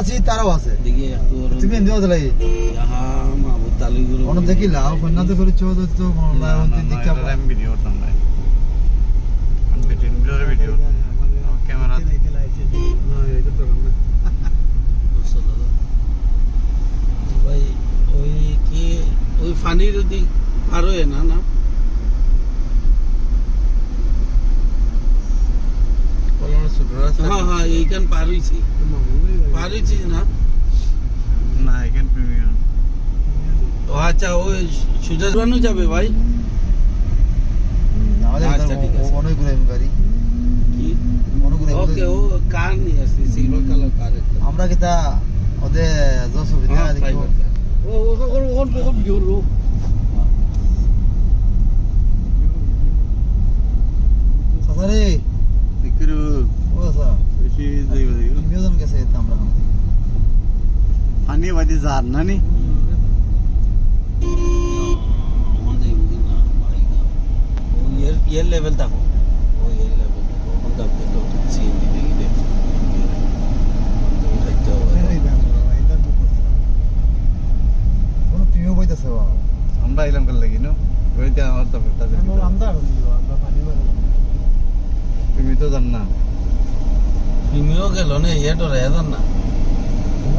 আছি তারাও আছে। তুমি এনজয় করতে লাগে ইহা মাহবুব তালুগুলো অন্য দেখি লাভ? কন্যাতে করেছ তো তিন দিকটা আমি ভিডিও ভিডিও ভিডিও ক্যামেরা বুঝছ ভাই ওই কি ওই ফানির দিক পার না না? হ্যাঁ হ্যাঁ এইখান পার হয়েছি পার হয়েছি না না এখান প্রিমিয়াম ও আচ্ছা ওই সুজাস বানু যাবে ভাই আমাদের আচ্ছা, ঠিক আছে। অনেক ঘুরে গাড়ি কি অনেক ঘুরে ওকে ও কার নিয়ে আসছি সিলভার কালার কার আমরা কি তা ওদের হ্যাঁ, দেখো। ও ও ও ও ও ভিডিও লো নি ওদি জান না নি এর লেভেল থাকো ওই এর লেভেল থাকো ওখান থেকে তো সিএনজি দেখি দেখি তুমিও বইতেছে আমরা এলাম কাল লাগি না ওইটা আমার তো আমরা আমরা পানি তুমি তো জান না তুমিও গেল না ইয়ে ডরে জান না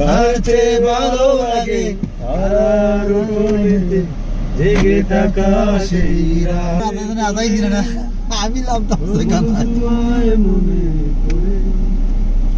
তার চেয়ে ভালো লাগে আর উঠোনেতে জেগে থাকা সেই রাত। আমি লাভ গান